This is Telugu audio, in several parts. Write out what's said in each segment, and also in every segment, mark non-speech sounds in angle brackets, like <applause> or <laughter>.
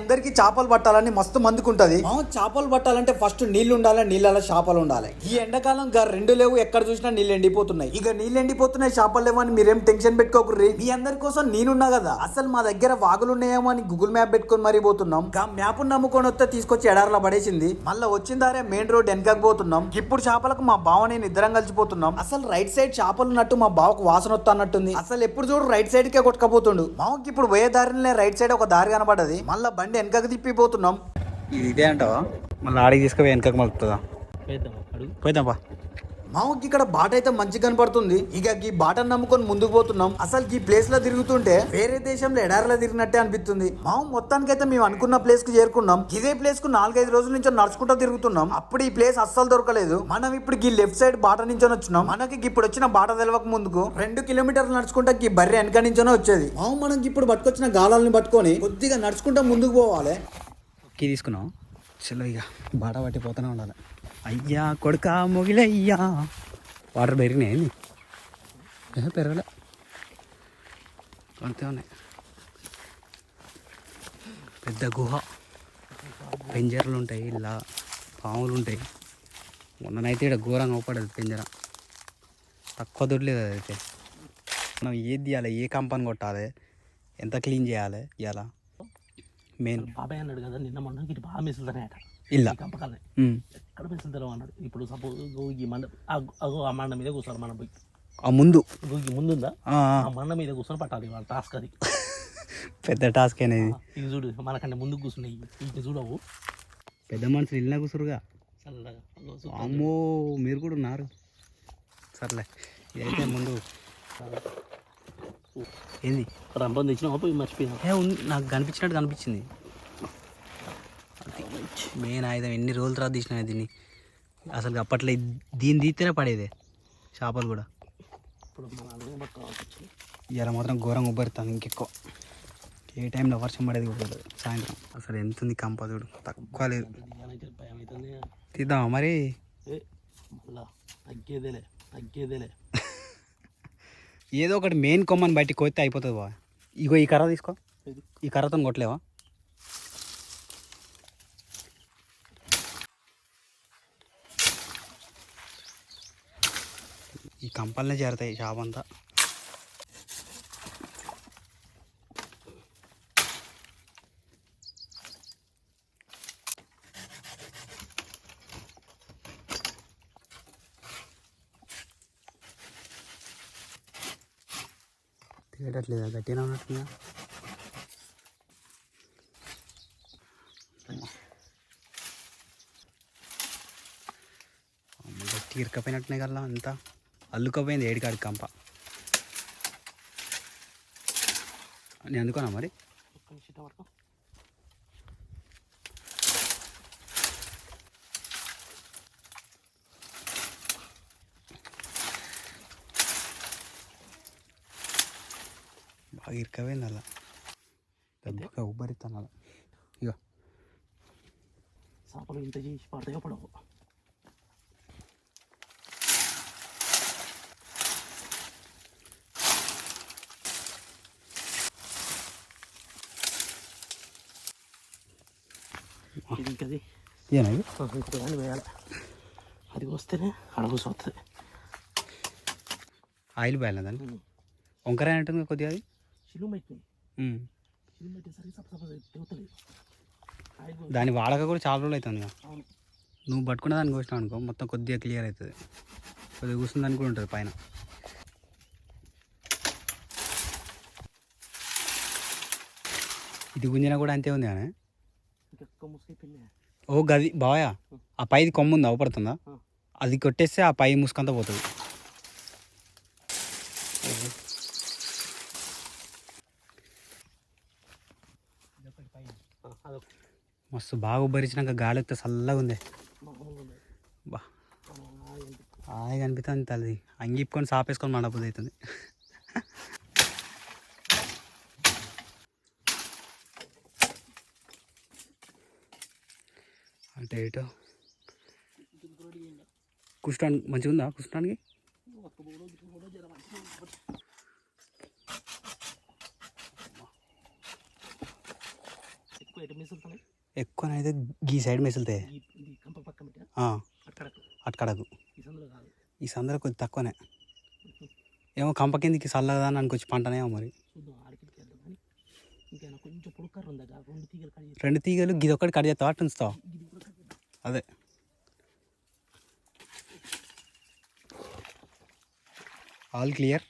అందరికి చేపలు పట్టాలని మస్తు మందుకుంటది. చేపలు పట్టాలంటే ఫస్ట్ నీళ్ళు ఉండాలి నీళ్ళలో చేపలు ఉండాలి. ఈ ఎండాకాలం గా రెండు లేవు ఎక్కడ చూసినా నీళ్ళు ఎండిపోతున్నాయి. ఇక నీళ్ళు ఎండిపోతున్నాయి చేపలు లేవని మీరేం టెన్షన్ పెట్టుకోకుర్రి? మీ అందరి కోసం నేనున్నా కదా. అసలు మా దగ్గర వాగులు ఉన్నాయేమో అని గూగుల్ మ్యాప్ పెట్టుకొని మరీ పోతున్నాం. గా మ్యాప్ నమ్ముకొని వస్తే తీసుకొచ్చి ఎడారిలో పడేసింది. మళ్ళీ వచ్చిందారే మెయిన్ రోడ్ వెనకకు పోతున్నాం. ఇప్పుడు చేపలకు మా బావ నేను ఇద్దరం కలిసిపోతున్నాం. అసలు రైట్ సైడ్ చేపలు ఉన్నట్టు మా బావకు వాసన వస్తా అన్నట్టుంది అసలు ఎప్పుడు చూడు రైట్ సైడ్ కే కొట్టుకపోతుండు. మావకి ఇప్పుడు పోయే దారినే రైట్ సైడ్ ఒక దారి కనపడది మళ్ళీ బండి వెనకకు తిప్పిపోతున్నాం. ఇది ఇదే అంటావా? మళ్ళీ ఆడికి తీసుకుపోయి వెనకకి మలుపుతుందా? అడుగు. పోయిద్దాంపా మామకి ఇక్కడ బాట అయితే మంచిగా కనపడుతుంది. ఇక ఈ బాటను నమ్ముకొని ముందుకు పోతున్నాం. అసలు ఈ ప్లేస్లో తిరుగుతుంటే వేరే దేశంలో ఎడారిలో తిరిగినట్టే అనిపిస్తుంది. మామ మొత్తానికైతే మేము అనుకున్న ప్లేస్కు చేరుకున్నాం. ఇదే ప్లేస్కు నాలుగైదు రోజుల నుంచి నడుచుకుంటూ తిరుగుతున్నాం. అప్పుడు ఈ ప్లేస్ అస్సలు దొరకలేదు. మనం ఇప్పుడు ఈ లెఫ్ట్ సైడ్ బాట నుంచి వచ్చినాం. మనకి ఇప్పుడు వచ్చిన బాట తెలవక ముందుకు రెండు కిలోమీటర్లు నడుచుకుంటా ఈ బర్రె వెనక నుంచోనే వచ్చేది. మామ మనం ఇప్పుడు పట్టుకొచ్చిన గాలాలను పట్టుకొని కొద్దిగా నడుచుకుంటా ముందుకు పోవాలి. తీసుకున్నాం చలో ఇక బాట పట్టిపోతూనే ఉండాలి. అయ్యా కొడుక మొగిలయ్యా వాటర్ పెరిగినాయి పెరగలే అంతే ఉన్నాయి పెద్ద గుహ పెంజరలు ఉంటాయి ఇలా పాములు ఉంటాయి మొన్ననైతే ఇక్కడ ఘోరంగా అవపడదు పెంజర తక్కువ దొరలేదు అదైతే మనం ఏది తీయాలి ఏ కంపని కొట్టాలి ఎంత క్లీన్ చేయాలి ఇవాళ మెయిన్ బాబాయ్ అన్నాడు కదా నిన్న మొన్న ఇటు బాగా మిసులుతానే అట ఇల్లా. కంపకాలే. ఉమ్. ఎక్కడ మిసులుతారో అన్నాడు ఇప్పుడు సపోజ్ ఈ మండ ఆ- అగో ఆ మండ మీద కూర్చోాలి మనం పోయి. ఆ ముందు. ముందుందా? ఆ, మండ మీద కూర్చొని పట్టాలి వాళ్ళ టాస్క్ అది. <laughs> పెద్ద టాస్క్ అనేది. ఇది చూడు మనకంటే ముందుకు కూర్చున్నాయి. ఇది చూడవు. పెద్ద మనుషులు ఇల్లు కూసురుగా. అమ్మో మీరు కూడా ఉన్నారు. సర్లే. ఇదైతే ముందు. ఏంది? రంపం తెచ్చినా పోయి మర్చిపోయినా నాకు కనిపించినట్టు కనిపించింది. మెయిన్ ఆయుధం ఎన్ని రోజుల తర్వాత తీసిన దీన్ని. అసలు అప్పట్లో దీన్ని తీస్తేనే పడేదే చేపలు కూడా. ఇవాళ మాత్రం ఘోరంగా ఉబ్బరుతాను ఇంకెక్కువ. ఏ టైంలో వర్షం పడేది కూడా సాయంత్రం. అసలు ఎంత ఉంది కంప చూడు. తక్కువ లేదు. తీద్దామా మరి? <laughs> ఏదో ఒకటి మెయిన్ కొమ్మని బయటికి కొత్తే అయిపోతుంది బా ఇగో ఈ కర్ర తీసుకో. ఈ కర్రతో కొట్టలేవా? ఈ కంపల్నే చేరతాయి షాప్ అంతా తీయట్లేదా గట్టిగా ఉన్నట్టుగా గట్టి ఇరకపోయినట్టునే కల్లా అంతా అల్లుకపోయింది ఏడికాడి కంప. నేను అందుకోనా మరి? బాగా ఇరకపోయింది అలా. దెబ్బగా ఉబ్బరిస్తాను అలా ఇక చేపలు ఇంత చేసి పడతాయో పడవు. ఇంకది వేయాలి. అది వస్తేనే అడుగు వస్తుంది ఆయిల్ బాయలే దాన్ని? వంకర అంటుంది కొద్దిగా అది? పెట్టేసరికి సప సప దాని వాడక కూడా చాలా రోజులు అవుతుంది నువ్వు పట్టుకున్న దాన్ని కోసినావు అనుకో మొత్తం కొద్దిగా క్లియర్ అవుతుంది. కొద్దిగా కూర్చున్న దానికి కూడా ఉంటుంది పైన. ఇది గుంజినా కూడా అంతే ఉంది కానీ ఓ గది బావయా ఆ. పైది కొమ్ము ఉంది? అవపడుతుందా. అది కొట్టేస్తే ఆ పై ముసుకంతా పోతుంది. మస్తు బాగా ఉబ్బరించినాక గాలి వస్తే చల్లగా ఉంది. మామూలుగా. ఉంది బా. ఆ, ఏంటి? హాయిగా అనిపిస్తుంది తల్లి. అంగిప్పుకొని సాపేసుకొని మండపోతుంది అవుతుంది అంటే ఏటో కుష్టానికి మంచిగా ఉందా కుష్టానికి ఎక్కువ అయితే ఈ సైడ్ మెసులుతాయి. అట్కడకు. ఈ సందులో సందర కొద్ది తక్కువనే. ఏమో కంప కిందకి చల్లగా అని అనుకొచ్చి పంటనేమో మరి. రెండు తీగలు గిది ఒక్కటి కట్ చేస్తావా అట్టు ఉంచుతావా ఇది కూడా కట్ చేద్దాం అదే. ఆల్ క్లియర్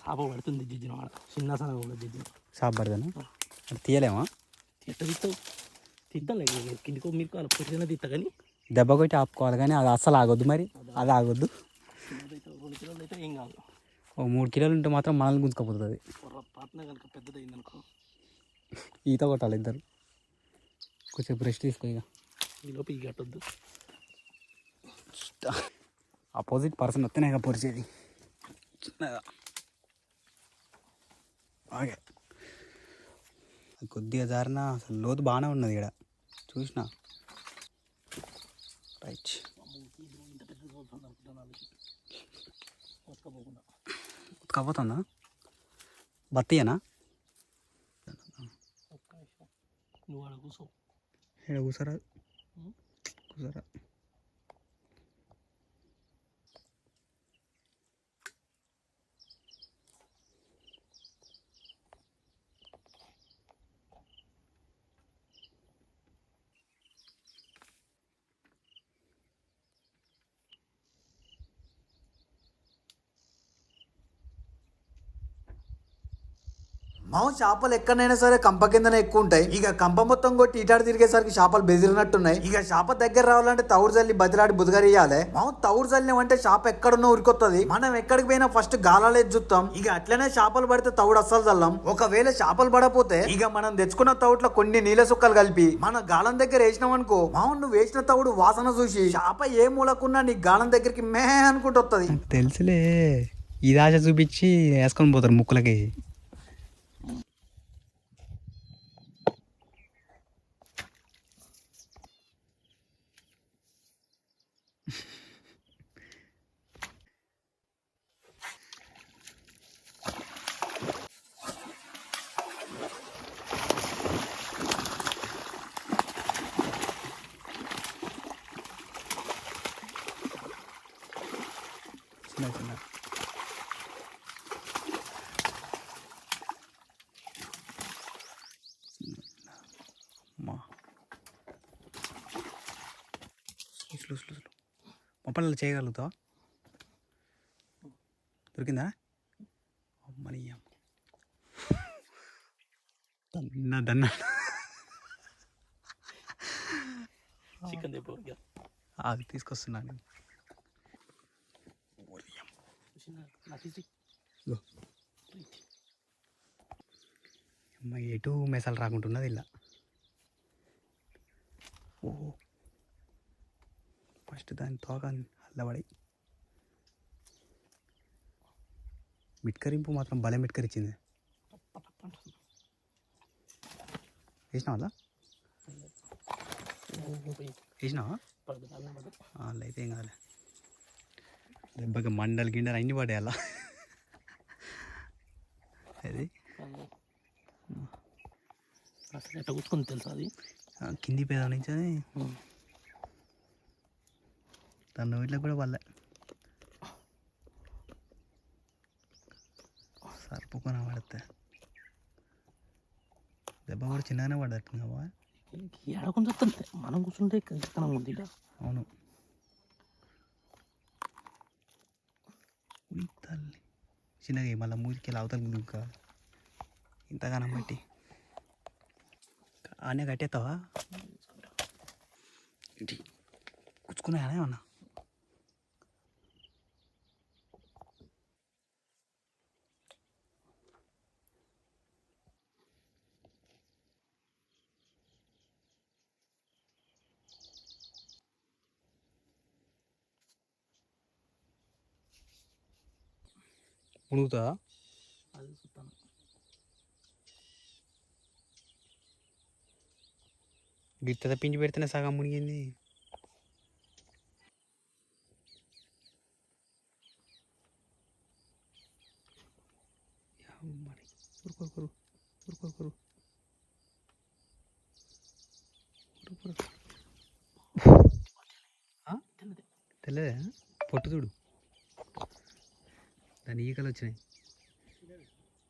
చేప పడుతుంది జిజ్జిన వాడ. చిన్న సన్న కూడా జిజ్జిన. షాప్ పడదాను? అది తీయలేమా? తీస్తావు తిద్దాం కిందికో మీరు కాదు పొట్టిన తీస్తా కానీ. దెబ్బ కొట్టి ఆపుకోవాలి కానీ అది అస్సలు ఆగొద్దు మరి. అది ఆగొద్దు. రెండు కిలోలు అయితే ఏం కాదు. ఓ మూడు కిలోలు ఉంటే మాత్రం మనల్ని గుంజుకపోతుంది కనుక ఈత కొట్టాలి ఇద్దరు. కొంచెం రెస్ట్ తీసుకో ఇక. ఈ లోపు ఈ కట్టొద్దు అపోజిట్ పర్సన్ వస్తేనే ఇక పొరిచేది చిన్నగా. అది కొద్దిగా జారిన అసలు లోతు బాగానే ఉన్నది ఇక్కడ. చూసిన? రైట్ ఉతకపోతుందా? నిమిషం. నువ్వు కూర్చో. ఇక్కడ కూసరా ఉం? 是。మావు చేపలు ఎక్కడైనా సరే కంప కిందనే ఎక్కువ ఉంటాయి. ఇక కంప మొత్తం కొట్టి ఇటాడు తిరిగేసరికి చేపలు బెదిరినట్టున్నాయి. ఇక చేప దగ్గర రావాలంటే తౌరు జల్లి బతిలాడి బుదగరియాలే మావు తౌడు జల్లినాం అంటే చేప ఎక్కడున్నా ఉరికొత్తది. మనం ఎక్కడికి పోయినా ఫస్ట్ గాలాలే చూస్తాం ఇక అట్లనే చేపలు పడితే తౌడు అస్సలు చల్లం ఒకవేళ చేపలు పడపోతే ఇక మనం తెచ్చుకున్న తౌట్లో కొన్ని నీళ్ళ సుక్కలు కలిపి మన గాలం దగ్గర వేసినాం అనుకో మావు నువ్వు వేసిన తౌడు వాసన చూసి చేప ఏ మూలకున్నా నీ గాలం దగ్గరికి మే అనుకుంటూ వస్తుంది తెలుసులే. ఇది ఆశ చూపించి వేసుకొని పోతారు ముక్కులకి చిన్న చిన్న అమ్మా స్లో స్లో స్లో. మొప్పలు చేయగలుగుతావా? దొరికిందా? అమ్మని అమ్మ. దన్నా దన్నా. చికెన్ అది తీసుకొస్తున్నాను చిన్న నాకు ఇది ఇగో. అమ్మ ఎటు మెసాలు రాకుంటున్నది ఇలా ఓ ఫస్ట్ దాని తోక అల్లబడి. మిట్కరింపు మాత్రం భలే మిట్కరిచ్చింది. అంటుంది. వేసినావా అలా వేసినావా? అలా అయితే ఏం కాలే దెబ్బకి మండలు గిండలు అన్నీ పడే అలా అది. అసలు ఎట్లా కూర్చుకొని తెలుసా అది? కింది పేద నుంచి తన నోట్లో కూడా పడలే సరిపోకొని పడితే. దెబ్బ కూడా చిన్నగానే పడట్టు కదా ఏడకొని చెప్తాను మనం కూర్చుంటే ఉంది. అవును. తల్లి. చిన్నగా మళ్ళీ మూతికి అవతల ఇంకా. ఇంతగానం బట్టి ఆనే కట్టేస్తావా కుచ్చుకున్నాయా ఏమన్నా? ఉడుకుతుందా అది చూస్తాను. గిట్ట తప్పించి పెడితేనే సగం మునిగింది. ఆ? తెల్లదే పొట్టు చూడు. దాని ఈకలు వచ్చినాయి.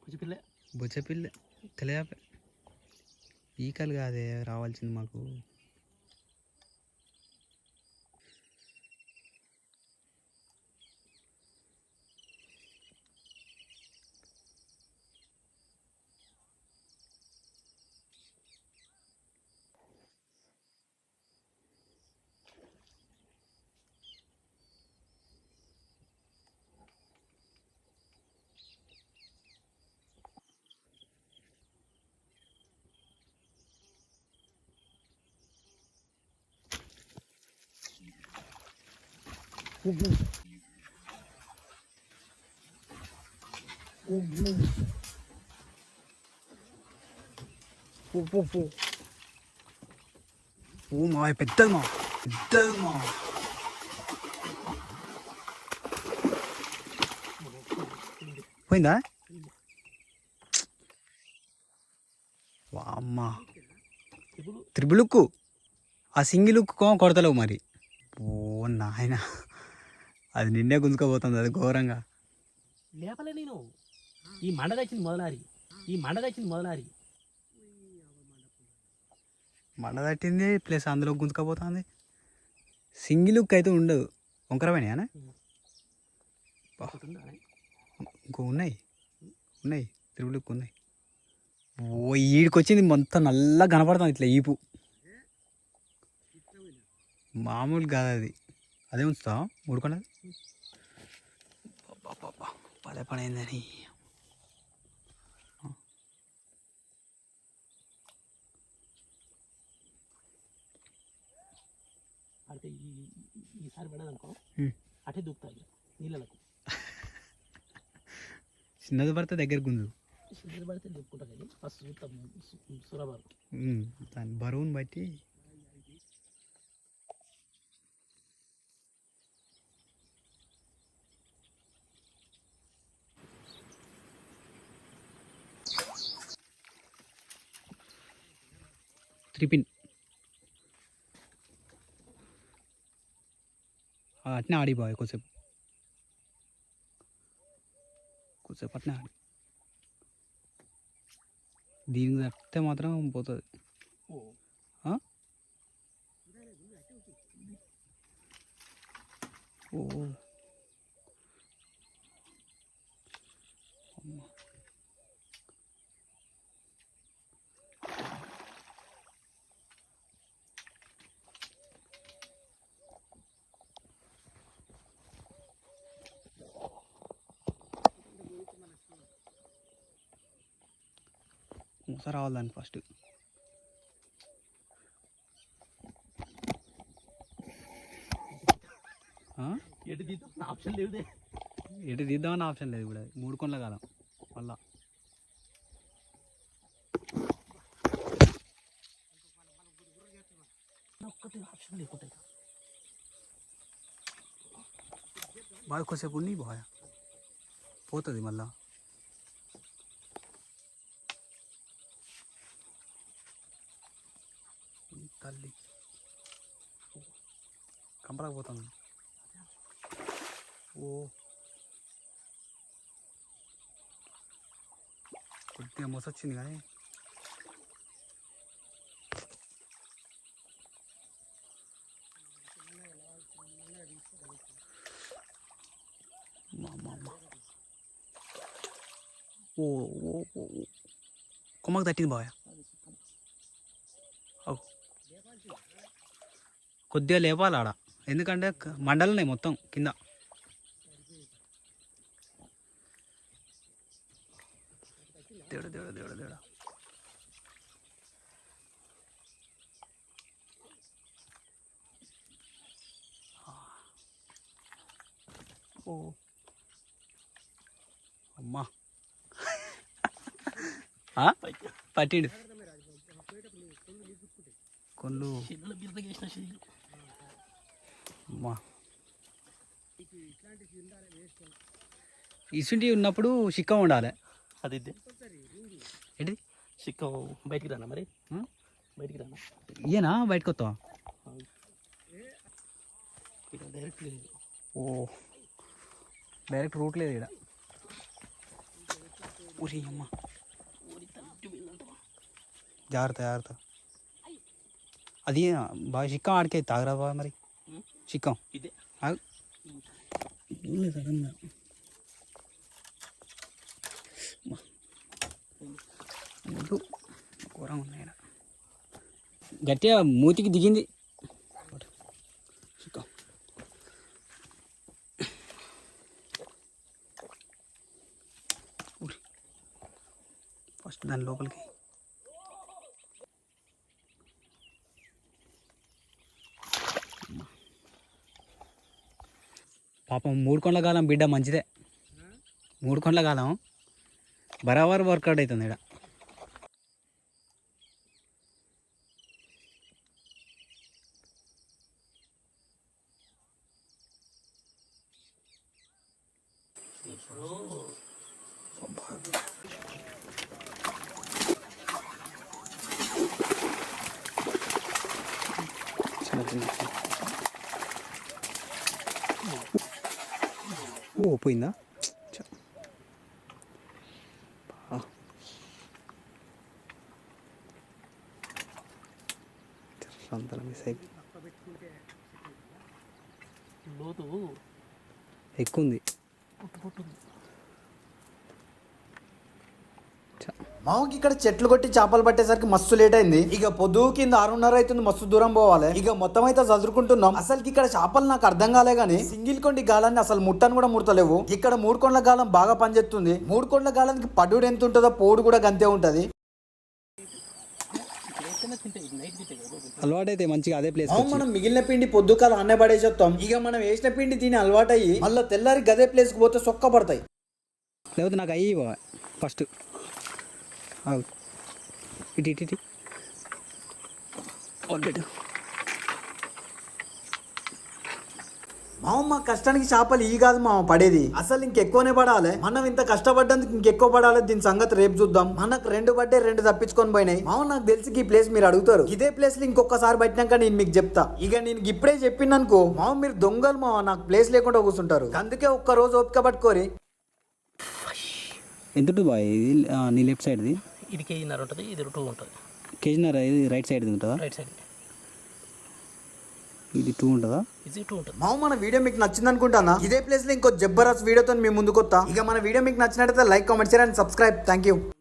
కొంచెం పిల్ల బొచ్చపిల్ల తెల్లయాప ఈకలు కాదే రావాల్సింది మాకు. పో పో పో మా పెద్దది మా పెద్దది మా పోయిందా వామ్మా ఆ సింగిల్ ఉక్కు కొడతలేవు మరి. ఓ నాయన. అది నిన్నే గుంజుకోబోతుంది అది ఘోరంగా. లేపలే నేను. ఈ మండ తెచ్చింది మొదలారి. ఈ మండ తెచ్చింది మొదలారి. మండ తట్టింది ప్లస్ అందులో గుంజుకోబోతుంది. సింగిల్ ఉక్కు అయితే ఉండదు. వంకరమైనా? ఇంకో ఉన్నాయి. ఉన్నాయి. త్రిబుల్ ఉక్కు ఉన్నాయి. ఓ ఈడికి వచ్చింది మొత్తం నల్ల కనపడుతుంది ఇట్లా ఈపు. మామూలు కాదు అది. అదే ఉంచుతావా ఊరుకున్నది పదే పని అయిందని అంటే ఈసారి పడదనుకో. అటే దూకుతాయి నీళ్ళకు చిన్నది పడితే దగ్గర గుంజు. సిద్ధం పడితే దూపుకుంటా కానీ ఫస్ట్ చూస్తాం సురబారు దాని బరువుని బట్టి త్రిపిన్ అట్నే ఆడిపోయి కొద్దిసేపు కొద్దిసేపు అట్నే ఆడి దీనికి తప్పితే మాత్రం పోతుంది ఓ మూస రావాలి దాన్ని ఫస్ట్? ఎటు తీద్దాం? ఆప్షన్ లేవుదే ఎటు తీద్దామని ఆప్షన్ లేదు ఇప్పుడు. మూడు కొండల కాలం. మళ్ళా. ఒక్కటి ఆప్షన్ లేకుంటే బాగా కొద్దిసేపు ఉండి బాగా పోతుంది మళ్ళా. తల్లి. కంపడకపోతుంది ఓ. కొద్దిగా మొసొచ్చింది కానీ. ఓ ఓ ఓ. కొమ్మకు తట్టింది బాగా కొద్దిగా లేపాలి ఆడ ఎందుకంటే క- మండలు ఉన్నాయి మొత్తం కింద. దేవుడు దేవుడు దేవుడు దేవుడు. ఓ. అమ్మా? పట్టిండు. కొల్లు చిన్నలు బిర్ర చేసిన శరీరం అమ్మా ఇసుంటి ఉన్నప్పుడు చిక్కం ఉండాలి. అది ఏంటిది? చిక్కం బయటికి రానా మరి? బయటికి రానా? ఇయేనా బయటకు వస్తావా? డైరెక్ట్ లేదు. ఓ. డైరెక్ట్ రూట్ లేదు ఇక్కడ. ఊరి అమ్మ. జాగ్రత్త జాగ్రత్త. అది బాగా చిక్కం ఆడికే తాగరా బాగా మరి. చిక్కం ఇదే. వద్దు ఘోరంగా ఉన్నాయి. గట్టిగా మూతికి దిగింది. చిక్కం. ఫస్ట్ దాని లోపలికి. పాపం మూడు కొండల కాలం బిడ్డ మంచిదే. మూడు కొండల కాలం బరాబర్ వర్కౌట్ అవుతుంది ఇక్కడ చిన్న చిన్న ఓ పోయిందా. అంతలా మిస్ అయిపోయింది ఎక్కువ ఉంది మామకి ఇక్కడ చెట్లు కొట్టి చేపలు పట్టేసరికి మస్తు లేట్ అయింది. ఇక పొద్దు కింద ఆరున్నర అవుతుంది మస్తు దూరం పోవాలి. ఇక మొత్తం అయితే చదువుకుంటున్నాం అసలు ఇక్కడ చేపలు నాకు అర్థం కాలే గానీ సింగిల్ కొండి గాలాన్ని అసలు ముట్టని కూడా ముడతలేవు. ఇక్కడ మూడు కొండల గాలం బాగా పనిచేస్తుంది. మూడు కొండల గాలానికి పడుడు ఎంత ఉంటుందో పోడు కూడా గంతే ఉంటది. అలవాటు అయితే మంచిగా అదే ప్లేస్ మనం మిగిలిన పిండి పొద్దుకాల అన్నే పడేసేస్తాం. ఇక మనం వేసిన పిండి తిని అలవాటయ్యి మళ్ళీ తెల్లారి గదే ప్లేస్కి పోతే సొక్క పడతాయి. లేకపోతే నాకు అయ్యి ఫస్ట్. ఇటు ఇటు ఇటు. ఒకటి మామ మా కష్టానికి చేపలు ఈ కాదు మామ పడేది. అసలు ఇంకెక్కువనే పడాలి. మనం ఇంత కష్టపడ్డందుకు ఇంకెక్కువ పడాలి. దీని సంగతి రేపు చూద్దాం. మనకు రెండు పడ్డే రెండు తప్పించుకొని పోయినాయి. మామ నాకు తెలిసి ఈ ప్లేస్ మీరు అడుగుతారు. ఇదే ప్లేస్లో ఇంకొకసారి పట్టినాక నేను మీకు చెప్తా. ఇక నేను ఇప్పుడే చెప్పిననుకో మామ మీరు దొంగలు మామ నాకు ప్లేస్ లేకుండా కూర్చుంటారు అందుకే ఒక్క రోజు ఓపిక పట్టుకోరి. ఎంత బాయ్? ఇది నీ లెఫ్ట్ సైడ్ది ఇది కేజీన్నర ఉంటుంది ఇది టూ ఉంటుంది. కేజీన్నర ఇది రైట్ సైడ్ది ఉంటుందా? రైట్ సైడ్ ఇది టూ ఉంటుందా? ఇది టూ ఉంటుంది. మామ మన వీడియో మీకు నచ్చింది అనుకుంటానా ఇదే ప్లేస్లో ఇంకో జబ్బరస్ వీడియోతో మీ ముందుకు వస్తా ఇక మన వీడియో మీకు నచ్చినట్లయితే like comment share and subscribe thank you